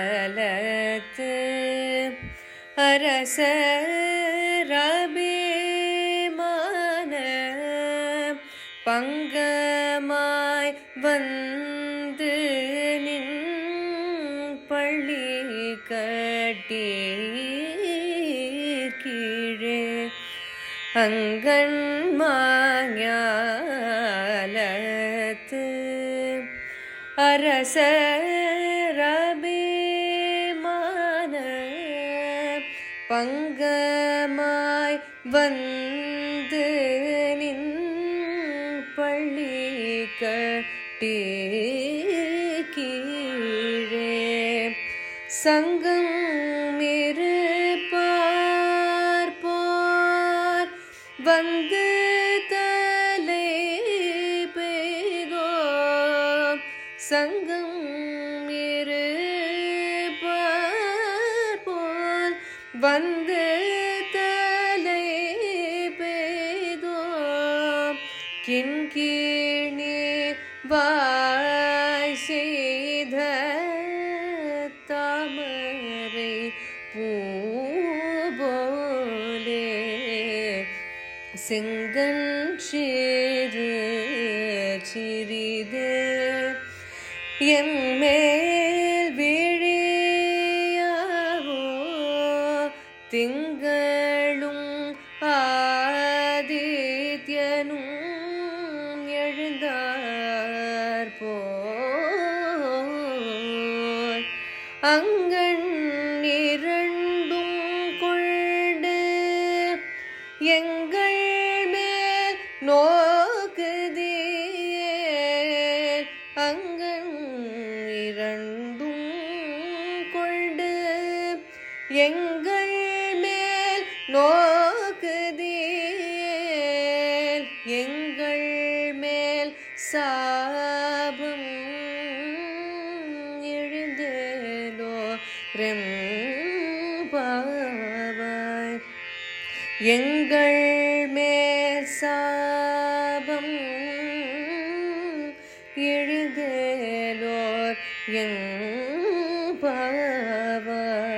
அங்கன்மாஞாலத்து அரசரபிமான பங்கமாய் வந்து நின் பள்ளி கட்டி கீழே அங்கன்மாஞாலத்து அரசரபிமான பங்கமாய் வந்து நின் பள்ளி கட்டி கீழே. சங்கம் இருப்பார் போர் வந்து தலை சங்கம் இருப்பார் வந்து தலை பெய்தோ கிண்கீணி வாய் செய்த தாமரை பூபோலே செங்கன் சிறு சிறிதே எம்மேல் விழியாவோ திங்களும் ஆதித்யனும் எழுந்தார் போல். அங்கண் இரண்டும் கொண்டு எங்கள் மேல் நோ எங்கள் மேல் நோக்குதியேல் எங்கள் மேல் சாபம் எழுந்தேலோ ரெம்பாவாய் எங்கள் மேல் சாபம் எழுதேலோர் பாவாய்.